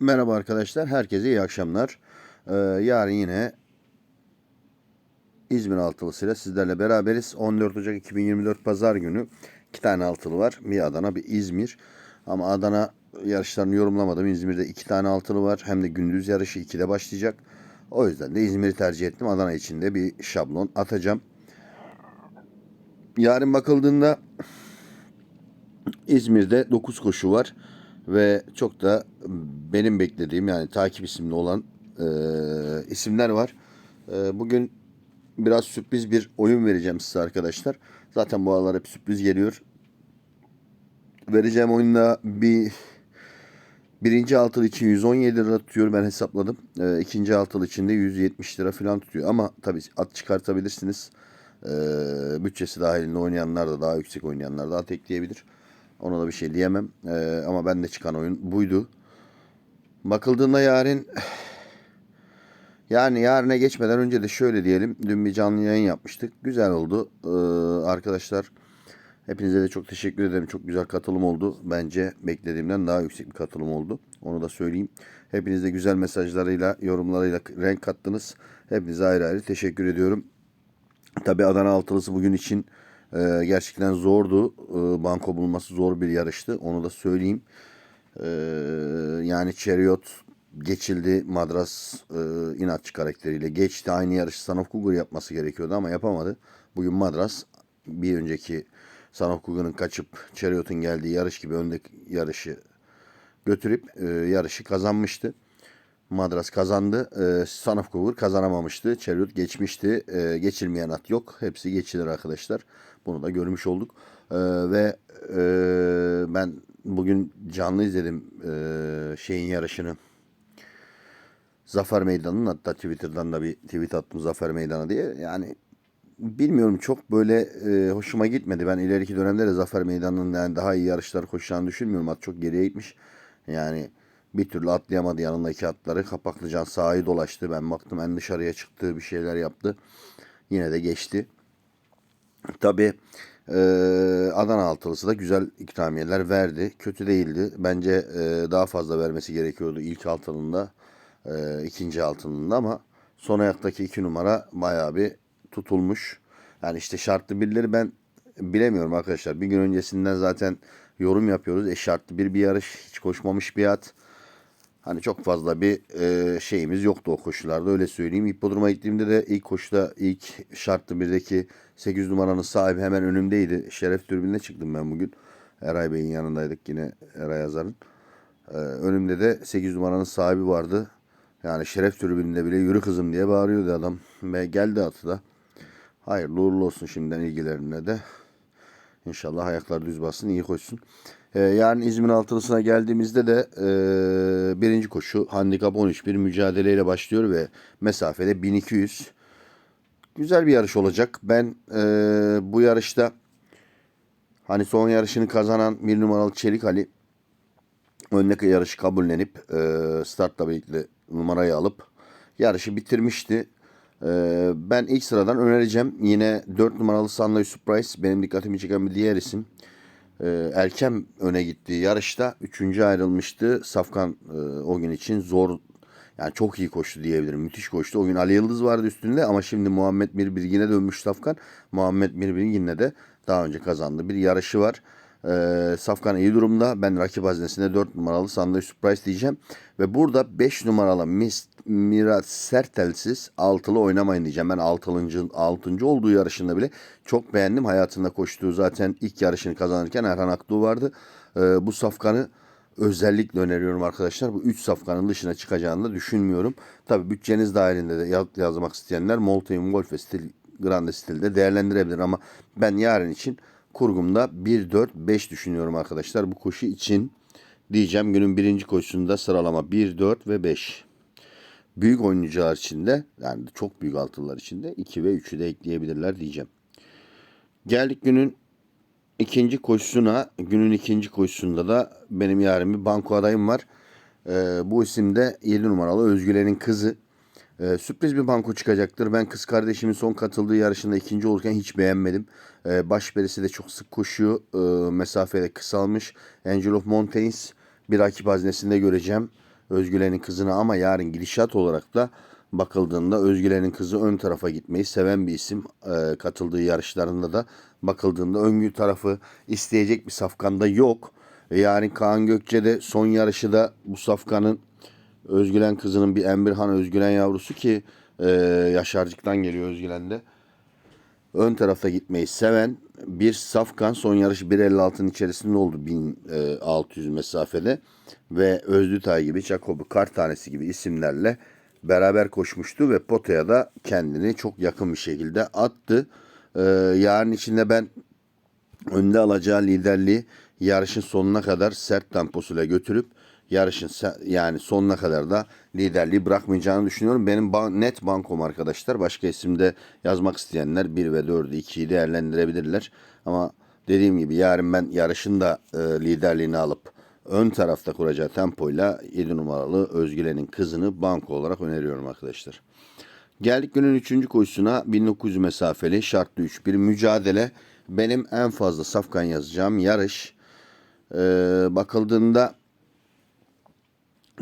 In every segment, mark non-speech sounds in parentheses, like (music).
Merhaba arkadaşlar, herkese iyi akşamlar. Ee, yarın yine İzmir altılısıyla sizlerle beraberiz. 14 Ocak 2024 Pazar günü iki tane altılı var. Bir Adana, bir İzmir. Ama Adana yarışlarını yorumlamadım. İzmir'de iki tane altılı var. Hem de gündüz yarışı 2'de başlayacak. O yüzden de İzmir'i tercih ettim. Adana için de bir şablon atacağım. Yarın bakıldığında İzmir'de 9 koşu var ve çok da benim beklediğim yani takip isimli olan e, isimler var. E, bugün biraz sürpriz bir oyun vereceğim size arkadaşlar. Zaten bu aralar hep sürpriz geliyor. Vereceğim oyunda bir birinci altılı için 117 lira tutuyor ben hesapladım. E, ikinci altılı için de 170 lira falan tutuyor. Ama tabii at çıkartabilirsiniz. E, bütçesi dahilinde oynayanlar da daha yüksek oynayanlar da at ekleyebilir. Ona da bir şey diyemem. Ee, ama ben de çıkan oyun buydu. Bakıldığında yarın (sighs) yani yarına geçmeden önce de şöyle diyelim. Dün bir canlı yayın yapmıştık. Güzel oldu. Ee, arkadaşlar hepinize de çok teşekkür ederim. Çok güzel katılım oldu. Bence beklediğimden daha yüksek bir katılım oldu. Onu da söyleyeyim. Hepiniz de güzel mesajlarıyla, yorumlarıyla renk kattınız. Hepinize ayrı ayrı teşekkür ediyorum. Tabi Adana altılısı bugün için e, gerçekten zordu. E, banko bulması zor bir yarıştı. Onu da söyleyeyim. E, yani Chariot geçildi. Madras e, inatçı karakteriyle geçti. Aynı yarışı Son of Cougar yapması gerekiyordu ama yapamadı. Bugün Madras bir önceki Son of Cougar'ın kaçıp Chariot'un geldiği yarış gibi öndeki yarışı götürüp e, yarışı kazanmıştı. Madras kazandı. E, Son of Cougar kazanamamıştı. Chariot geçmişti. E, geçilmeyen at yok. Hepsi geçilir arkadaşlar. Bunu da görmüş olduk. E, ve e, ben bugün canlı izledim e, şeyin yarışını. Zafer Meydanı'nın hatta Twitter'dan da bir tweet attım Zafer Meydanı diye. Yani bilmiyorum çok böyle e, hoşuma gitmedi. Ben ileriki dönemde de Zafer Meydanı'nın yani daha iyi yarışlar koşacağını düşünmüyorum. At çok geriye gitmiş. Yani bir türlü atlayamadı yanındaki atları. Kapaklıcan sahayı dolaştı. Ben baktım en dışarıya çıktı bir şeyler yaptı. Yine de geçti. Tabi e, Adana altılısı da güzel ikramiyeler verdi. Kötü değildi. Bence e, daha fazla vermesi gerekiyordu ilk altınında. E, ikinci altınında ama son ayaktaki iki numara bayağı bir tutulmuş. Yani işte şartlı birleri ben bilemiyorum arkadaşlar. Bir gün öncesinden zaten yorum yapıyoruz. E şartlı bir bir yarış hiç koşmamış bir at. Hani çok fazla bir e, şeyimiz yoktu o koşularda öyle söyleyeyim. Hipodroma gittiğimde de ilk koşuda ilk şartlı birdeki 8 numaranın sahibi hemen önümdeydi. Şeref türbününe çıktım ben bugün. Eray Bey'in yanındaydık yine Eray Yazar'ın. E, önümde de 8 numaranın sahibi vardı. Yani şeref türbününde bile yürü kızım diye bağırıyordu adam. Ve geldi atı da. Hayırlı uğurlu olsun şimdiden ilgilerine de. İnşallah ayaklar düz bassın, iyi koşsun. Ee, yarın İzmir altılısına geldiğimizde de e, birinci koşu handikap 13 bir mücadeleyle başlıyor ve mesafede 1200. Güzel bir yarış olacak. Ben e, bu yarışta hani son yarışını kazanan bir numaralı Çelik Ali öndeki yarışı kabullenip e, startla birlikte numarayı alıp yarışı bitirmişti. Ee, ben ilk sıradan önereceğim. Yine 4 numaralı Sunlight Surprise benim dikkatimi çeken bir diğer isim. Ee, erken öne gittiği yarışta 3. ayrılmıştı. Safkan e, o gün için zor yani çok iyi koştu diyebilirim. Müthiş koştu. O gün Ali Yıldız vardı üstünde ama şimdi Muhammed Mirbirgin'e dönmüş Safkan. Muhammed Mirbirgin'le de daha önce kazandı. Bir yarışı var. Ee, Safkan iyi durumda. Ben rakip haznesinde 4 numaralı Sunday Surprise diyeceğim. Ve burada 5 numaralı Miss Mirat Sertelsiz altılı oynamayın diyeceğim. Ben altıncı, altıncı olduğu yarışında bile çok beğendim. Hayatında koştuğu zaten ilk yarışını kazanırken Erhan Aktuğ vardı. Ee, bu Safkan'ı özellikle öneriyorum arkadaşlar. Bu 3 safkanın dışına çıkacağını da düşünmüyorum. Tabi bütçeniz dahilinde de yaz, yazmak isteyenler Molten Wolf ve Stil, Grande Stil'de değerlendirebilir ama ben yarın için kurgumda 1-4-5 düşünüyorum arkadaşlar. Bu koşu için diyeceğim günün birinci koşusunda sıralama 1, 4 ve 5. Büyük oyuncular için de yani çok büyük altınlar için de 2 ve 3'ü de ekleyebilirler diyeceğim. Geldik günün ikinci koşusuna. Günün ikinci koşusunda da benim yarın bir banko adayım var. Ee, bu isim de 7 numaralı Özgülen'in kızı. Ee, sürpriz bir banko çıkacaktır. Ben kız kardeşimin son katıldığı yarışında ikinci olurken hiç beğenmedim. Ee, baş berisi de çok sık koşuyor. Ee, mesafede kısalmış. Angel of Mountains bir rakip haznesinde göreceğim. Özgülen'in kızını ama yarın gidişat olarak da bakıldığında Özgülen'in kızı ön tarafa gitmeyi seven bir isim. Ee, katıldığı yarışlarında da bakıldığında ön tarafı isteyecek bir safkanda yok. Yarın Kaan Gökçe de son yarışı da bu safkanın Özgülen kızının bir Emirhan Özgülen yavrusu ki e, Yaşarcık'tan geliyor Özgülen de ön tarafta gitmeyi seven bir safkan son yarış 1.56'nın içerisinde oldu 1600 mesafede ve Özlütay gibi Jacobi kar tanesi gibi isimlerle beraber koşmuştu ve potaya da kendini çok yakın bir şekilde attı. Ee, yarın içinde ben önde alacağı liderliği yarışın sonuna kadar sert temposuyla götürüp yarışın yani sonuna kadar da liderliği bırakmayacağını düşünüyorum. Benim ba- net bankom arkadaşlar. Başka isimde yazmak isteyenler 1 ve 4'ü 2'yi değerlendirebilirler. Ama dediğim gibi yarın ben yarışın da e, liderliğini alıp ön tarafta kuracağı tempoyla 7 numaralı Özgülen'in kızını banko olarak öneriyorum arkadaşlar. Geldik günün 3. koşusuna 1900 mesafeli şartlı 3 bir mücadele. Benim en fazla safkan yazacağım yarış. Ee, bakıldığında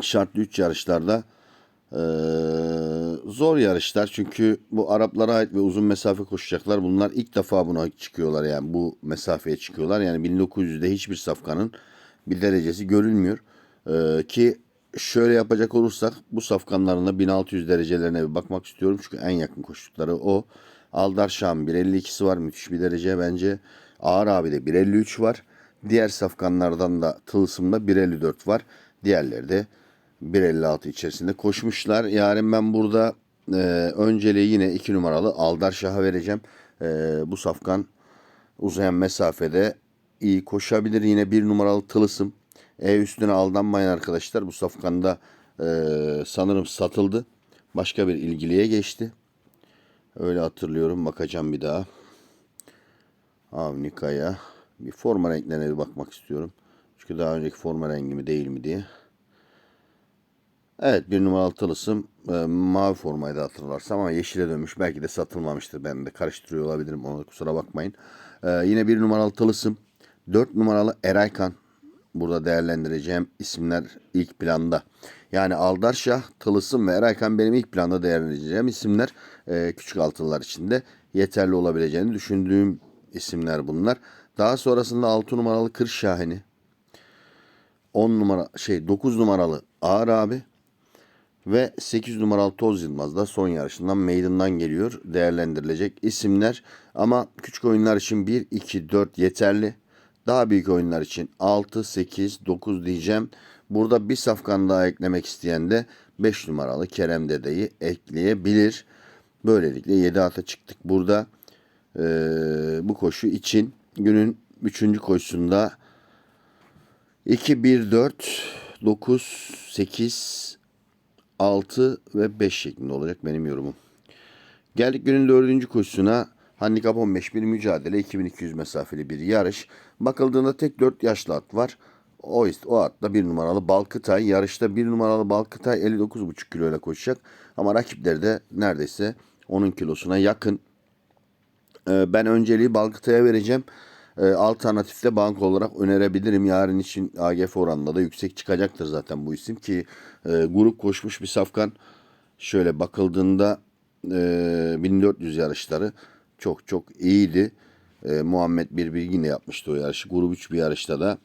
şartlı 3 yarışlarda ee, zor yarışlar çünkü bu Araplara ait ve uzun mesafe koşacaklar. Bunlar ilk defa buna çıkıyorlar yani bu mesafeye çıkıyorlar. Yani 1900'de hiçbir safkanın bir derecesi görülmüyor. Ee, ki şöyle yapacak olursak bu safkanların da 1600 derecelerine bir bakmak istiyorum. Çünkü en yakın koştukları o. Aldar Şam 1.52'si var müthiş bir derece bence. Ağır abi de 1.53 var. Diğer safkanlardan da Tılsım'da 1.54 var. Diğerleri de 1.56 içerisinde koşmuşlar. Yarın ben burada e, önceliği yine 2 numaralı Aldar Şah'a vereceğim. E, bu safkan uzayan mesafede iyi koşabilir. Yine 1 numaralı Tılısım. E üstüne aldanmayın arkadaşlar. Bu safkanda e, sanırım satıldı. Başka bir ilgiliye geçti. Öyle hatırlıyorum. Bakacağım bir daha. Avnika'ya. Bir forma renklerine bir bakmak istiyorum. Çünkü daha önceki forma rengi mi değil mi diye. Evet bir numaralı tılısım e, mavi formaydı hatırlarsam ama yeşile dönmüş. Belki de satılmamıştır. Ben de karıştırıyor olabilirim. Ona kusura bakmayın. E, yine bir numaralı tılısım. Dört numaralı Eraykan. Burada değerlendireceğim isimler ilk planda. Yani Aldarşah, Tılısım ve Eraykan benim ilk planda değerlendireceğim isimler. E, küçük altılılar içinde yeterli olabileceğini düşündüğüm isimler bunlar. Daha sonrasında 6 numaralı Kır Şahini. 10 numara şey 9 numaralı Ağır abi ve 8 numaralı Toz Yılmaz da son yarışından meydandan geliyor. Değerlendirilecek isimler ama küçük oyunlar için 1 2 4 yeterli. Daha büyük oyunlar için 6 8 9 diyeceğim. Burada bir safkan daha eklemek isteyen de 5 numaralı Kerem Dede'yi ekleyebilir. Böylelikle 7 ata çıktık burada. Ee, bu koşu için günün 3. koşusunda 2, 1, 4, 9, 8, 6 ve 5 şeklinde olacak benim yorumum. Geldik günün dördüncü koşusuna. Handikap 15 bir mücadele 2200 mesafeli bir yarış. Bakıldığında tek 4 yaşlı at var. O, o at da bir numaralı Balkıtay. Yarışta bir numaralı Balkıtay 59,5 kiloyla koşacak. Ama rakipleri de neredeyse onun kilosuna yakın. Ee, ben önceliği Balkıtay'a vereceğim. Ee, alternatifte banka olarak önerebilirim. Yarın için AGF oranında da yüksek çıkacaktır zaten bu isim ki e, grup koşmuş bir safkan. Şöyle bakıldığında e, 1400 yarışları çok çok iyiydi. E, Muhammed bir bilgine yapmıştı o yarışı. Grup 3 bir yarışta da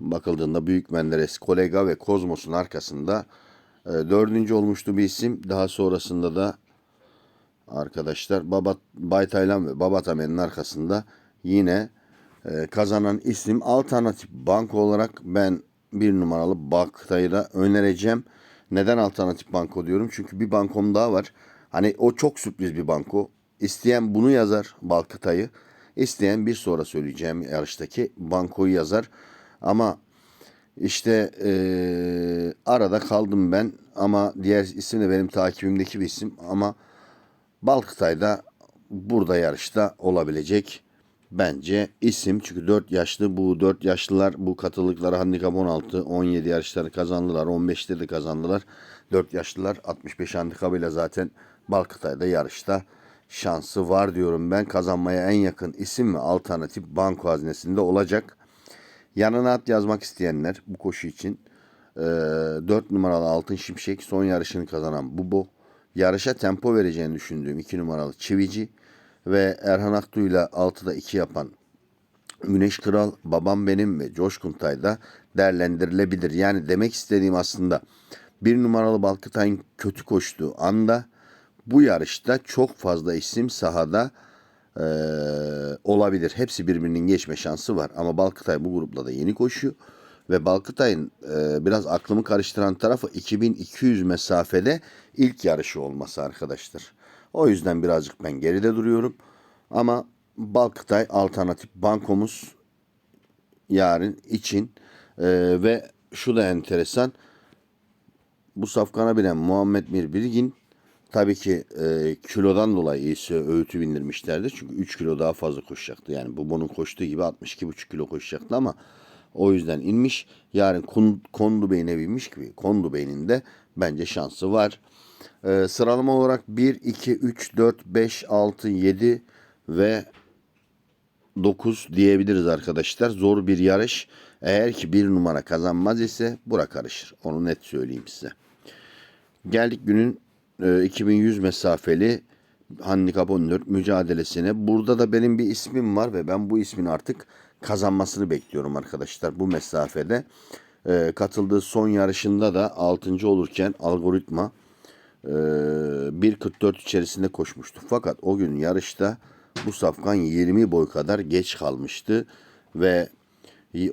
bakıldığında Büyük Menderes, Kolega ve Kozmos'un arkasında e, dördüncü olmuştu bir isim. Daha sonrasında da arkadaşlar Baba Bay Taylan ve Baba Tamer'in arkasında yine e, kazanan isim alternatif banko olarak ben bir numaralı bankayı da önereceğim. Neden alternatif banko diyorum? Çünkü bir bankom daha var. Hani o çok sürpriz bir banko. İsteyen bunu yazar Balkıtay'ı. İsteyen bir sonra söyleyeceğim yarıştaki bankoyu yazar. Ama işte eee, arada kaldım ben ama diğer isim de benim takibimdeki bir isim ama Balkıtay'da burada yarışta olabilecek bence isim. Çünkü 4 yaşlı bu 4 yaşlılar bu katıldıkları handikap 16, 17 yarışları kazandılar. 15'te de kazandılar. 4 yaşlılar 65 handikabıyla zaten Balkıtay'da yarışta şansı var diyorum ben. Kazanmaya en yakın isim ve alternatif banko haznesinde olacak. Yanına at yazmak isteyenler bu koşu için Ee, 4 numaralı Altın Şimşek son yarışını kazanan Bubo. Yarışa tempo vereceğini düşündüğüm 2 numaralı Çivici ve Erhan Aktu ile 6'da 2 yapan Güneş Kral, Babam Benim ve Coşkun Tay'da değerlendirilebilir. Yani demek istediğim aslında bir numaralı Balkıtay'ın kötü koştuğu anda bu yarışta çok fazla isim sahada eee, olabilir. Hepsi birbirinin geçme şansı var. Ama Balkıtay bu grupla da yeni koşuyor. Ve Balkıtay'ın eee, biraz aklımı karıştıran tarafı 2200 mesafede ilk yarışı olması arkadaşlar. O yüzden birazcık ben geride duruyorum. Ama Balkıtay alternatif bankomuz yarın için Eee, ve şu da enteresan bu safkana binen Muhammed Mir Bilgin tabii ki e, kilodan dolayı iyisi öğütü bindirmişlerdi. Çünkü 3 kilo daha fazla koşacaktı. Yani bu bunun koştuğu gibi 62,5 kilo koşacaktı ama o yüzden inmiş. Yarın Kondu Bey'ine binmiş gibi Kondu Bey'in de bence şansı var. E, sıralama olarak 1, 2, 3, 4, 5, 6, 7 ve 9 diyebiliriz arkadaşlar. Zor bir yarış. Eğer ki bir numara kazanmaz ise bura karışır. Onu net söyleyeyim size. Geldik günün e, 2100 mesafeli handikap 14 mücadelesine. Burada da benim bir ismim var ve ben bu ismin artık kazanmasını bekliyorum arkadaşlar bu mesafede. E, katıldığı son yarışında da 6. olurken algoritma 1.44 içerisinde koşmuştu. Fakat o gün yarışta bu safkan 20 boy kadar geç kalmıştı ve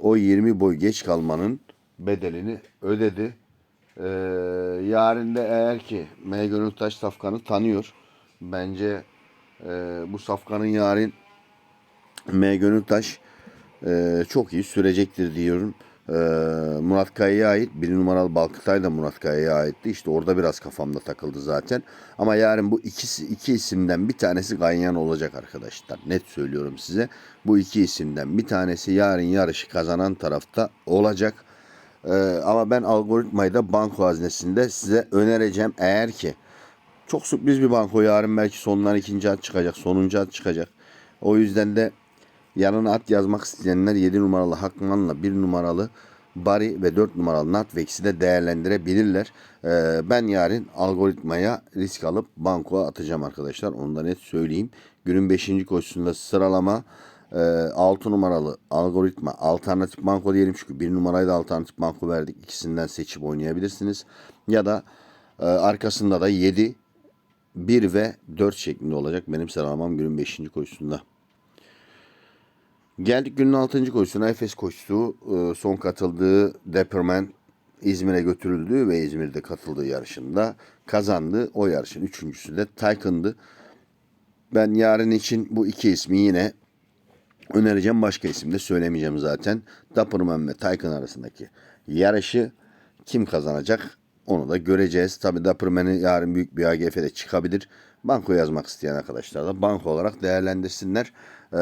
o 20 boy geç kalmanın bedelini ödedi. Ee, yarın da eğer ki M. Gönültaş Safkan'ı tanıyor. Bence e, bu Safkan'ın yarın M. Gönültaş e, çok iyi sürecektir diyorum. E, Murat Kaya'ya ait. Bir numaralı Balkıtay da Murat Kaya'ya aitti. İşte orada biraz kafamda takıldı zaten. Ama yarın bu ikisi, iki isimden bir tanesi Ganyan olacak arkadaşlar. Net söylüyorum size. Bu iki isimden bir tanesi yarın yarışı kazanan tarafta olacak. Ee, ama ben algoritmayı da banko haznesinde size önereceğim. Eğer ki çok sürpriz bir banko yarın belki sonlar ikinci at çıkacak, sonuncu at çıkacak. O yüzden de yanına at yazmak isteyenler 7 numaralı Hakman'la 1 numaralı Bari ve 4 numaralı Natvex'i de değerlendirebilirler. Ee, ben yarın algoritmaya risk alıp bankoya atacağım arkadaşlar. Onu da net söyleyeyim. Günün 5. koşusunda sıralama e, 6 numaralı algoritma alternatif banko diyelim çünkü 1 numarayı da alternatif banko verdik. İkisinden seçip oynayabilirsiniz. Ya da e, arkasında da 7, 1 ve 4 şeklinde olacak benim sıralamam günün 5. koşusunda. Geldik günün 6. koşusuna. Efes koşusu e, son katıldığı Depperman İzmir'e götürüldü ve İzmir'de katıldığı yarışında kazandı. O yarışın üçüncüsü de Taycan'dı. Ben yarın için bu iki ismi yine önereceğim. Başka isim de söylemeyeceğim zaten. Dapperman ve Taycan arasındaki yarışı kim kazanacak onu da göreceğiz. Tabi Dapperman'ı yarın büyük bir AGF'de çıkabilir. Banko yazmak isteyen arkadaşlar da banko olarak değerlendirsinler. Ee,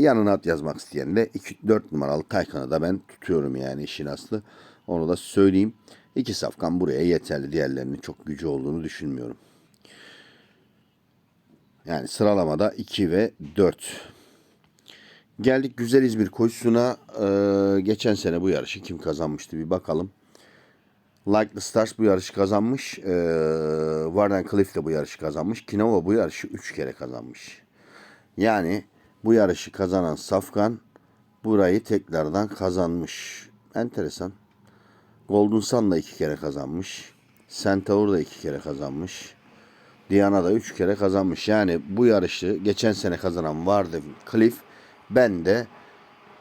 yanına at yazmak isteyen de 2, 4 numaralı Taycan'ı da ben tutuyorum yani işin aslı. Onu da söyleyeyim. İki safkan buraya yeterli. Diğerlerinin çok gücü olduğunu düşünmüyorum. Yani sıralamada 2 ve 4. Geldik Güzel İzmir koşusuna. Ee, geçen sene bu yarışı kim kazanmıştı bir bakalım. Like the Stars bu yarışı kazanmış. Ee, Warden Cliff de bu yarışı kazanmış. Kinova bu yarışı 3 kere kazanmış. Yani bu yarışı kazanan Safkan burayı tekrardan kazanmış. Enteresan. Golden Sun da iki kere kazanmış. Centaur da iki kere kazanmış. Diana da üç kere kazanmış. Yani bu yarışı geçen sene kazanan Warden Cliff ben de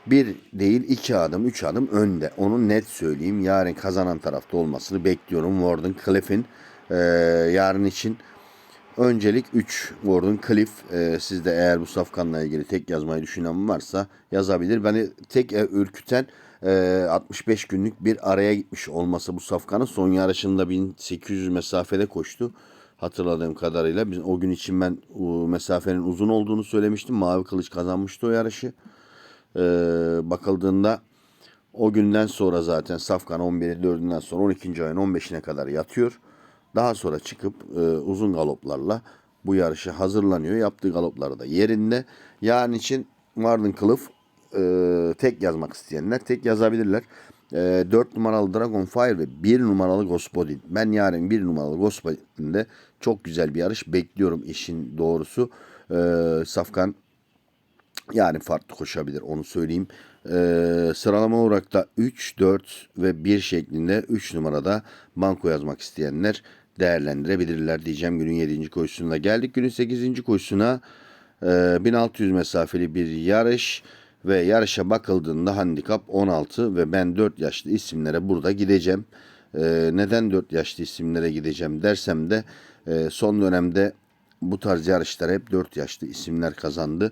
bir değil iki adım, üç adım önde. Onu net söyleyeyim. Yarın kazanan tarafta olmasını bekliyorum. Warden Cliff'in e, yarın için öncelik 3 Warden Cliff. E, siz de eğer bu safkanla ilgili tek yazmayı düşünen varsa yazabilir. Beni tek e, ürküten e, 65 günlük bir araya gitmiş olması bu safkanın. Son yarışında 1800 mesafede koştu. Hatırladığım kadarıyla. Biz, o gün için ben o mesafenin uzun olduğunu söylemiştim. Mavi Kılıç kazanmıştı o yarışı e, bakıldığında o günden sonra zaten Safkan 11'i 4'ünden sonra 12. ayın 15'ine kadar yatıyor. Daha sonra çıkıp e, uzun galoplarla bu yarışı hazırlanıyor. Yaptığı galopları da yerinde. Yarın için Warden Cliff e, tek yazmak isteyenler tek yazabilirler. e, 4 numaralı Dragon Fire ve 1 numaralı Gospodin. Ben yarın 1 numaralı Gospodin'de çok güzel bir yarış bekliyorum işin doğrusu. E, Safkan yani farklı koşabilir onu söyleyeyim. Ee, sıralama olarak da 3, 4 ve 1 şeklinde 3 numarada banko yazmak isteyenler değerlendirebilirler diyeceğim günün 7. koşusuna. Geldik günün 8. koşusuna. Ee, 1600 mesafeli bir yarış ve yarışa bakıldığında handikap 16 ve ben 4 yaşlı isimlere burada gideceğim. Ee, neden 4 yaşlı isimlere gideceğim dersem de e, son dönemde bu tarz yarışlar hep 4 yaşlı isimler kazandı.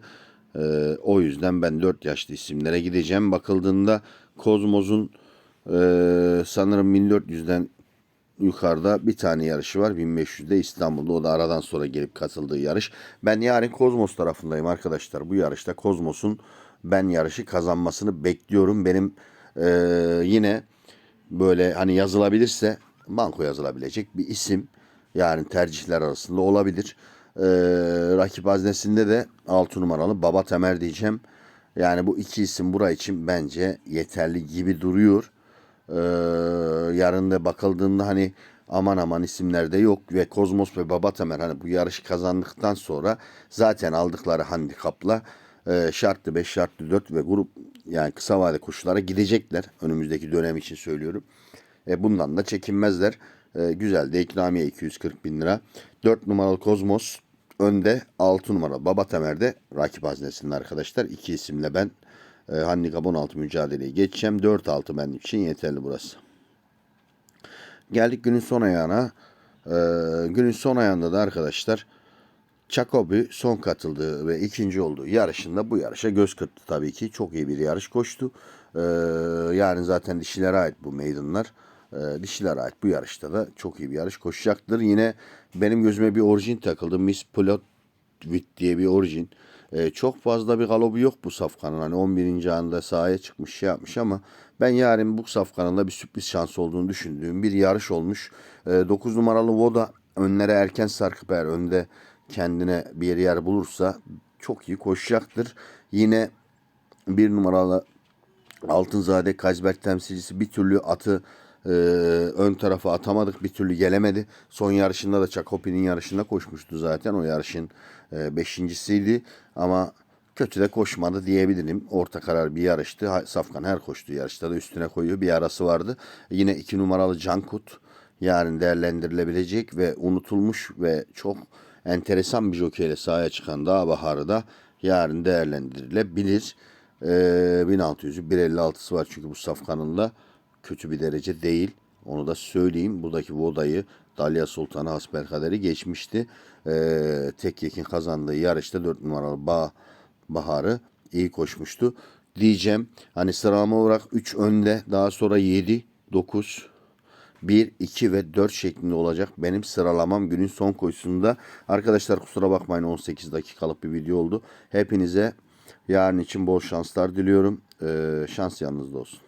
Ee, o yüzden ben 4 yaşlı isimlere gideceğim. Bakıldığında Kozmos'un e, sanırım 1400'den yukarıda bir tane yarışı var. 1500'de İstanbul'da. O da aradan sonra gelip katıldığı yarış. Ben yarın Kozmos tarafındayım arkadaşlar. Bu yarışta Kozmos'un ben yarışı kazanmasını bekliyorum. Benim e, yine böyle hani yazılabilirse banko yazılabilecek bir isim. Yani tercihler arasında olabilir. Ee, rakip haznesinde de 6 numaralı Baba Temer diyeceğim. Yani bu iki isim bura için bence yeterli gibi duruyor. Ee, yarın da bakıldığında hani aman aman isimler de yok ve Kozmos ve Baba Temer hani bu yarışı kazandıktan sonra zaten aldıkları handikapla e, şartlı 5 şartlı 4 ve grup yani kısa vade koşulara gidecekler. Önümüzdeki dönem için söylüyorum. E, bundan da çekinmezler. E, güzel de ikramiye 240 bin lira. 4 numaralı Kozmos önde 6 numara Baba Temer'de rakip haznesinde arkadaşlar. İki isimle ben e, handikap 16 mücadeleyi geçeceğim. 4-6 benim için yeterli burası. Geldik günün son ayağına. E, günün son ayağında da arkadaşlar Çakobi son katıldığı ve ikinci olduğu yarışında bu yarışa göz kırptı tabii ki. Çok iyi bir yarış koştu. Ee, yarın zaten dişilere ait bu meydanlar. Ee, dişilere ait bu yarışta da çok iyi bir yarış koşacaktır. Yine benim gözüme bir orijin takıldı. Miss Plotvit diye bir orijin. Ee, çok fazla bir galobu yok bu safkanın. Hani 11. anda sahaya çıkmış şey yapmış ama ben yarın bu safkanın da bir sürpriz şans olduğunu düşündüğüm bir yarış olmuş. Ee, 9 numaralı Voda önlere erken sarkıp eğer önde kendine bir yer bulursa çok iyi koşacaktır. Yine bir numaralı Altınzade Kazberk temsilcisi bir türlü atı e, ön tarafa atamadık. Bir türlü gelemedi. Son yarışında da Çakopi'nin yarışında koşmuştu zaten. O yarışın e, beşincisiydi. Ama kötü de koşmadı diyebilirim. Orta karar bir yarıştı. Safkan her koştuğu yarışta da üstüne koyuyor. Bir arası vardı. Yine iki numaralı Cankut yarın değerlendirilebilecek ve unutulmuş ve çok enteresan bir jokeyle sahaya çıkan Dağ Baharı da yarın değerlendirilebilir. Ee, 1600'ü 1.56'sı var çünkü bu safkanın da kötü bir derece değil. Onu da söyleyeyim. Buradaki Voda'yı Dalya Sultanı Hasbelkader'i geçmişti. Ee, tek yekin kazandığı yarışta 4 numaralı Bağ Bahar'ı iyi koşmuştu. Diyeceğim hani sıralama olarak 3 önde daha sonra 7, 9, 1, 2 ve 4 şeklinde olacak benim sıralamam günün son koşusunda. Arkadaşlar kusura bakmayın 18 dakikalık bir video oldu. Hepinize yarın için bol şanslar diliyorum. Ee, şans yanınızda olsun.